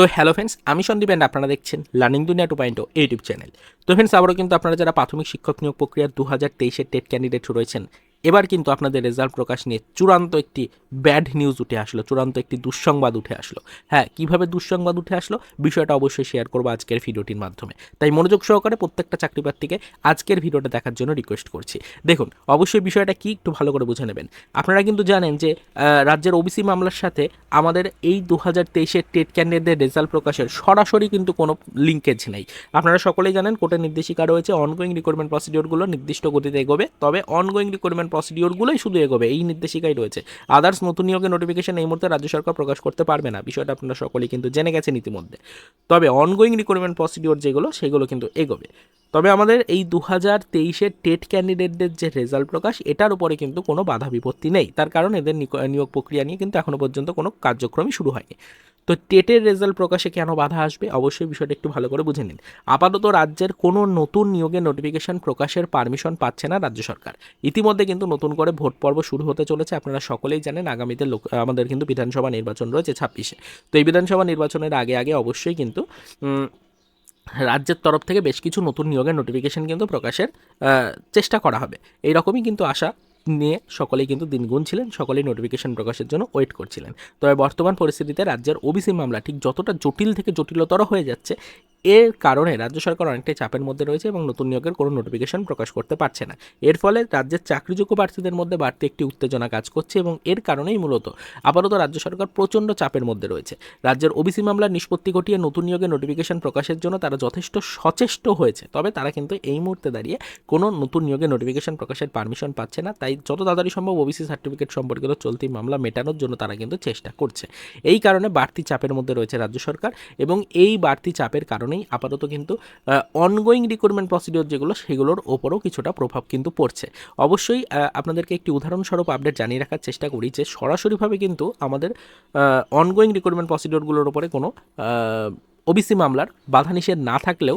তো hello friends আমি Sandeep and আপনারা দেখছেন learning Duniya two point YouTube channel তো ফ্রেন্ডস আবারও কিন্তু আপনারা যারা প্রাথমিক শিক্ষক নিয়োগ প্রক্রিয়ার দু হাজার তেইশের টেট ক্যান্ডিডেট রয়েছেন এবার কিন্তু আপনাদের রেজাল্ট প্রকাশ নিয়ে চূড়ান্ত একটি ব্যাড নিউজ উঠে আসলো, চূড়ান্ত একটি দুঃসংবাদ উঠে আসলো। হ্যাঁ কীভাবে দুঃসংবাদ উঠে আসলো? বিষয়টা অবশ্যই শেয়ার করব আজকের ভিডিওটির মাধ্যমে। তাই মনোযোগ সহকারে প্রত্যেকটা চাকরি প্রার্থীকে আজকের ভিডিওটা দেখার জন্য রিকোয়েস্ট করছি। দেখুন, অবশ্যই বিষয়টা কি একটু ভালো করে বুঝে নেবেন। আপনারা কিন্তু জানেন যে রাজ্যের ওবিসি মামলার সাথে আমাদের এই দু হাজার তেইশের টেট ক্যান্ডিডেটদের রেজাল্ট প্রকাশের সরাসরি কিন্তু কোনো লিঙ্কেজ নেই। আপনারা সকলেই জানেন কোর্টের নির্দেশিকা রয়েছে অনগোয়িং রিক্রুটমেন্ট প্রসিডিওরগুলো নির্দিষ্ট গতিতে এগোবে, তবে অনগোয়িং রিক্রুটমেন্ট প্রসিডিওরগুলোই শুধু এগোবে, এই নির্দেশিকাই রয়েছে। আদার্স নতুন নিয়োগের নোটিফিকেশন এই মুহূর্তে রাজ্য সরকার প্রকাশ করতে পারবে না, বিষয়টা আপনারা সকলেই কিন্তু জেনে গেছেন ইতিমধ্যে। তবে অনগোয়িং রিক্রুটমেন্ট প্রসিডিওর যেগুলো, সেগুলো কিন্তু এগোবে। তবে আমাদের এই দু হাজার তেইশের টেট ক্যান্ডিডেটদের যে রেজাল্ট প্রকাশ, এটার উপরে কিন্তু কোনো বাধা বিপত্তি নেই। তার কারণ এদের নিয়োগ প্রক্রিয়া নিয়ে কিন্তু এখনও পর্যন্ত কোনো কার্যক্রমই শুরু হয়নি। তো টেটের রেজাল্ট প্রকাশে কেন বাধা আসবে? অবশ্যই বিষয়টা একটু ভালো করে বুঝে নিন। আপাতত রাজ্যের কোনো নতুন নিয়োগের নোটিফিকেশন প্রকাশের পারমিশন পাচ্ছে না রাজ্য সরকার। ইতিমধ্যে কিন্তু নতুন করে ভোট পর্ব শুরু হতে চলেছে। আপনারা সকলেই জানেন, আগামীতে লোক আমাদের কিন্তু বিধানসভা নির্বাচন রয়েছে ছাব্বিশে। তো এই বিধানসভা নির্বাচনের আগে আগে অবশ্যই কিন্তু রাজ্যের তরফ থেকে বেশ কিছু নতুন নিয়োগের নোটিফিকেশন কিন্তু প্রকাশের চেষ্টা করা হবে। এই রকমই কিন্তু আশা নিয়ে সকলেই কিন্তু দিনগুণ ছিলেন, সকলেই নোটিফিকেশন প্রকাশের জন্য ওয়েট করছিলেন। তবে বর্তমান পরিস্থিতিতে রাজ্যের ওবিসি মামলা ঠিক যতটা জটিল থেকে জটিলতর হয়ে যাচ্ছে এর কারণে রাজ্য সরকার অনেকটাই চাপের মধ্যে রয়েছে এবং নতুন নিয়োগের কোনো নোটিফিকেশন প্রকাশ করতে পারছে না। এর ফলে রাজ্যের চাকরিযোগ্য প্রার্থীদের মধ্যে বাড়তি একটি উত্তেজনা কাজ করছে এবং এর কারণেই মূলত আপাতত রাজ্য সরকার প্রচণ্ড চাপের মধ্যে রয়েছে। রাজ্যের ওবিসি মামলার নিষ্পত্তি ঘটিয়ে নতুন নিয়োগের নোটিফিকেশন প্রকাশের জন্য তারা যথেষ্ট সচেষ্ট হয়েছে, তবে তারা কিন্তু এই মুহূর্তে দাঁড়িয়ে কোনো নতুন নিয়োগের নোটিফিকেশন প্রকাশের পারমিশন পাচ্ছে না। তাই যত তাড়াতাড়ি সম্ভব ওবিসি সার্টিফিকেট সম্পর্কিত চলতি মামলা মেটানোর জন্য তারা কিন্তু চেষ্টা করছে। এই কারণে বাড়তি চাপের মধ্যে রয়েছে রাজ্য সরকার এবং এই বাড়তি চাপের কারণেই আপাতত কিন্তু অনগোয়িং রিক্রুটমেন্ট প্রসিডিওর যেগুলো, সেগুলোর ওপরও কিছুটা প্রভাব কিন্তু পড়ছে। অবশ্যই আপনাদেরকে একটি উদাহরণস্বরূপ আপডেট জানিয়ে রাখার চেষ্টা করি যে, সরাসরিভাবে কিন্তু আমাদের অনগোয়িং রিক্রুটমেন্ট প্রসিডিওরগুলোর ওপরে কোনো ওবিসি মামলার বাধা নিষেধ না থাকলেও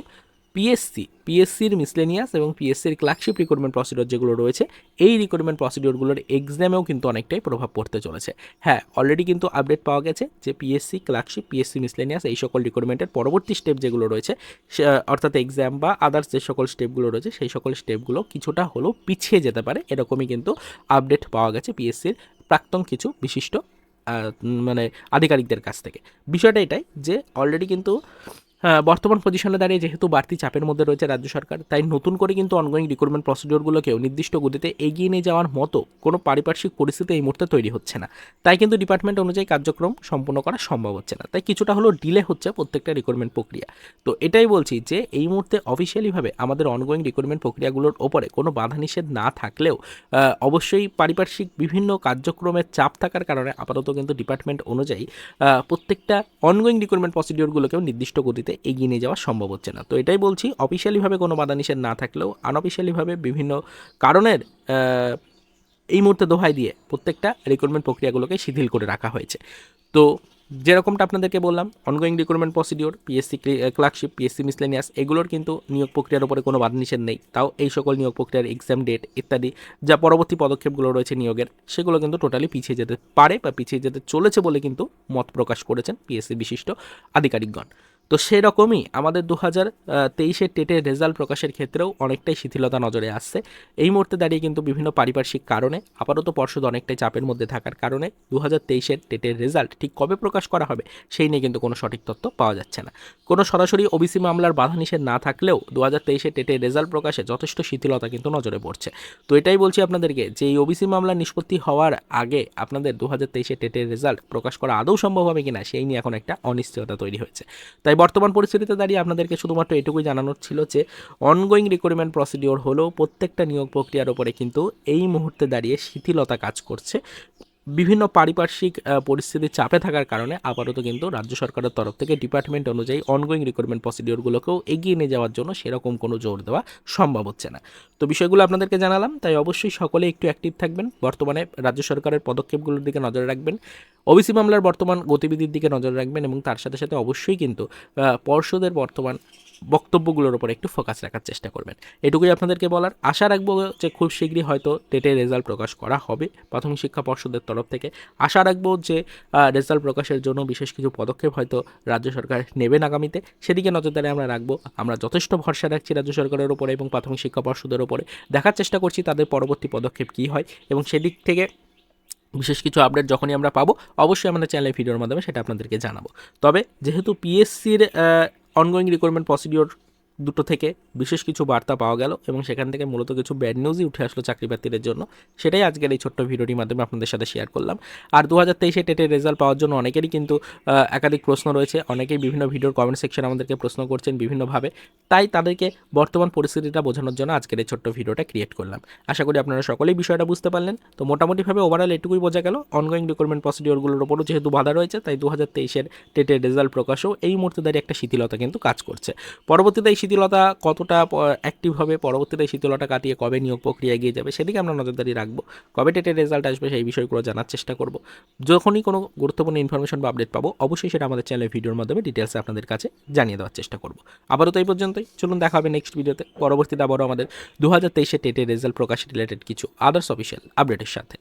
পিএসসি পিএসসির মিসলেনিয়াস এবং পিএসসির ক্লার্কশিপ রিক্রুটমেন্ট প্রসিডিওর যেগুলো রয়েছে, এই রিক্রুটমেন্ট প্রসিডিওরগুলোর এক্সামেও কিন্তু অনেকটাই প্রভাব পড়তে চলেছে। হ্যাঁ অলরেডি কিন্তু আপডেট পাওয়া গেছে যে পিএসসি ক্লার্কশিপ পিএসসি মিসলেনিয়াস এই সকল রিক্রুটমেন্টের পরবর্তী স্টেপ যেগুলো রয়েছে অর্থাৎ এক্সাম বা আদার্স যে সকল স্টেপগুলো রয়েছে, সেই সকল স্টেপগুলো কিছুটা হলেও পিছিয়ে যেতে পারে। এরকমই কিন্তু আপডেট পাওয়া গেছে পিএসসির প্রাক্তন কিছু বিশিষ্ট মানে আধিকারিকদের কাছ থেকে। বিষয়টা এটাই যে অলরেডি কিন্তু বর্তমান পজিশনে দাঁড়িয়ে যেহেতু বাড়তি চাপের মধ্যে রয়েছে রাজ্য সরকার, তাই নতুন করে কিন্তু অনগোয়িং রিক্রুটমেন্ট প্রসিডিওরগুলোকেও নির্দিষ্ট গতিতে এগিয়ে নিয়ে যাওয়ার মতো কোনো পারিপার্শ্বিক পরিস্থিতি এই মুহূর্তে তৈরি হচ্ছে না। তাই কিন্তু ডিপার্টমেন্ট অনুযায়ী কার্যক্রম সম্পূর্ণ করা সম্ভব হচ্ছে না। তাই কিছুটা হলেও ডিলে হচ্ছে প্রত্যেকটা রিক্রুটমেন্ট প্রক্রিয়া। তো এটাই বলছি যে, এই মুহূর্তে অফিসিয়ালিভাবে আমাদের অনগোয়িং রিক্রুটমেন্ট প্রক্রিয়াগুলোর ওপরে কোনো বাধা নিষেধ না থাকলেও অবশ্যই পারিপার্শ্বিক বিভিন্ন কার্যক্রমের চাপ থাকার কারণে আপাতত কিন্তু ডিপার্টমেন্ট অনুযায়ী প্রত্যেকটা অনগোয়িং রিক্রুটমেন্ট প্রসিডিওরগুলোকেও নির্দিষ্ট গতিতে এগিয়ে নিয়ে যাওয়া সম্ভব হচ্ছে না। তো এটাই বলছি, অফিসিয়ালিভাবে কোনো বাধা নিষেধ না থাকলেও, আনঅফিসিয়ালিভাবে বিভিন্ন কারণের এই মুহূর্তে দোহাই দিয়ে প্রত্যেকটা রিক্রুটমেন্ট প্রক্রিয়াগুলোকে শিথিল করে রাখা হয়েছে। তো যেরকমটা আপনাদেরকে বললাম ongoing recruitment procedure PSC clerkship PSC miscellaneous এগুলোর কিন্তু নিয়োগ প্রক্রিয়ার উপরে কোনো বাধা নিষেধ নেই। তাও এই সকল নিয়োগ প্রক্রিয়ার এক্সাম ডেট ইত্যাদি, যা পরবর্তী পদক্ষেপগুলো রয়েছে নিয়োগের, সেগুলো কিন্তু টোটালি পিছিয়ে যেতে পারে বা পিছিয়ে যেতে চলেছে বলে কিন্তু মত প্রকাশ করেছেন পিএসসি বিশিষ্ট আধিকারিকগণ। তো সেরকমই আমাদের দু হাজার তেইশের টেটের রেজাল্ট প্রকাশের ক্ষেত্রেও অনেকটাই শিথিলতা নজরে আসছে। এই মুহূর্তে দাঁড়িয়ে কিন্তু বিভিন্ন পারিপার্শ্বিক কারণে, আপাতত পর্ষদ অনেকটাই চাপের মধ্যে থাকার কারণে দু হাজার তেইশের টেটের রেজাল্ট ঠিক কবে প্রকাশ করা হবে সেই নিয়ে কিন্তু কোনো সঠিক তথ্য পাওয়া যাচ্ছে না। কোনো সরাসরি ওবিসি মামলার বাধা নিষেধ না থাকলেও দু হাজার তেইশের টেটের রেজাল্ট প্রকাশে যথেষ্ট শিথিলতা কিন্তু নজরে পড়ছে। তো এটাই বলছি আপনাদেরকে যে এই ওবিসি মামলার নিষ্পত্তি হওয়ার আগে আপনাদের দু হাজার তেইশের টেটের রেজাল্ট প্রকাশ করা আদৌ সম্ভব হবে কিনা সেই নিয়ে এখন একটা অনিশ্চয়তা তৈরি হয়েছে। তাই বর্তমান পরিস্থিতিতে দাঁড়িয়ে আপনাদেরকে শুধুমাত্র এটুকুই জানানোর ছিল যে অনগোয়িং রিক্রুটমেন্ট প্রসিডিওর হলেও প্রত্যেকটা নিয়োগ প্রক্রিয়ার উপরে কিন্তু এই মুহূর্তে দাঁড়িয়ে শিথিলতা কাজ করছে। বিভিন্ন পারিপার্শ্বিক পরিস্থিতির চাপে থাকার কারণে আপাতত কিন্তু রাজ্য সরকারের তরফ থেকে ডিপার্টমেন্ট অনুযায়ী অনগোয়িং রিক্রুটমেন্ট প্রসিডিওরগুলোকেও এগিয়ে নিয়ে যাওয়ার জন্য সেরকম কোনো জোর দেওয়া সম্ভব হচ্ছে না। তো বিষয়গুলো আপনাদেরকে জানালাম, তাই অবশ্যই সকলে একটু অ্যাক্টিভ থাকবেন। বর্তমানে রাজ্য সরকারের পদক্ষেপগুলোর দিকে নজর রাখবেন। ওবিসি মামলার বর্তমান গতিবিধির দিকে নজর রাখবেন এবং তার সাথে সাথে অবশ্যই কিন্তু পর্ষদের বর্তমান বক্তব্যগুলোর উপর একটু ফোকাস রাখার চেষ্টা করবেন। এটুকুই আপনাদেরকে বলার। আশা রাখব যে খুব শীঘ্রই হয়তো টেটের রেজাল্ট প্রকাশ করা হবে প্রাথমিক শিক্ষা পর্ষদের তরফ তরফ থেকে। আশা রাখব যে রেজাল্ট প্রকাশের জন্য বিশেষ কিছু পদক্ষেপ হয়তো রাজ্য সরকার নেবেন আগামীতে। সেদিকে নজরদারি আমরা রাখব। আমরা যথেষ্ট ভরসা রাখছি রাজ্য সরকারের উপরে এবং প্রাথমিক শিক্ষা পর্ষদের উপরে। দেখার চেষ্টা করছি তাদের পরবর্তী পদক্ষেপ কী হয় এবং সেদিক থেকে বিশেষ কিছু আপডেট যখনই আমরা পাবো, অবশ্যই আমাদের চ্যানেলে ভিডিওর মাধ্যমে সেটা আপনাদেরকে জানাব। তবে যেহেতু পিএসসির অনগোয়িং রিকোয়ারমেন্ট প্রসিডিওর দুটো থেকে বিশেষ কিছু বার্তা পাওয়া গেল এবং সেখান থেকে মূলত কিছু ব্যাড নিউজই উঠে আসলো চাকরি প্রার্থীদের জন্য। সেটাই আজকের এই ছোট্ট ভিডিওটির মাধ্যমে আপনাদের সাথে শেয়ার করলাম। আর দু হাজার তেইশে টেটের রেজাল্ট পাওয়ার জন্য অনেকেরই কিন্তু একাধিক প্রশ্ন রয়েছে। অনেকেই বিভিন্ন ভিডিওর কমেন্ট সেকশন আমাদেরকে প্রশ্ন করছেন বিভিন্নভাবে। তাই তাদেরকে বর্তমান পরিস্থিতিটা বোঝানোর জন্য আজকের এই ছোট্ট ভিডিওটা ক্রিয়েট করলাম। আশা করি আপনারা সকলেই বিষয়টা বুঝতে পারলেন। তো মোটামুটিভাবে ওভারঅল এটুকুই বোঝা গেল। অনগোয়িং রিক্রুটমেন্ট প্রসিডিওরগুলোর ওপরও যেহেতু বাধা রয়েছে, তাই দু হাজার তেইশের টেটের রেজাল্ট প্রকাশও এই মুহূর্তে দাঁড়িয়ে একটা শিথিলতা কিন্তু কাজ করছে। পরবর্তীতে এই শিথিলতা কতটা অ্যাক্টিভ হবে? পরবর্তীতে শিথিলতা কাটিয়ে কবে নিয়োগ প্রক্রিয়া এগিয়ে যাবে সেদিকে আমরা নজরদারি রাখব। কবে টেটের রেজাল্ট আসবে সেই বিষয়গুলো জানার চেষ্টা করব। যখনই কোনো গুরুত্বপূর্ণ ইনফরমেশন বা আপডেট পাবো, অবশ্যই সেটা আমাদের চ্যানেলের ভিডিওর মাধ্যমে ডিটেলসে আপনাদের কাছে জানিয়ে দেওয়ার চেষ্টা করব। আবারও তো এই পর্যন্তই। চলুন দেখা হবে নেক্সট ভিডিওতে পরবর্তীতে আবারও আমাদের দু হাজার তেইশে টেটের রেজাল্ট প্রকাশ রিলেটেড কিছু আদার্স অফিসিয়াল আপডেটের সাথে।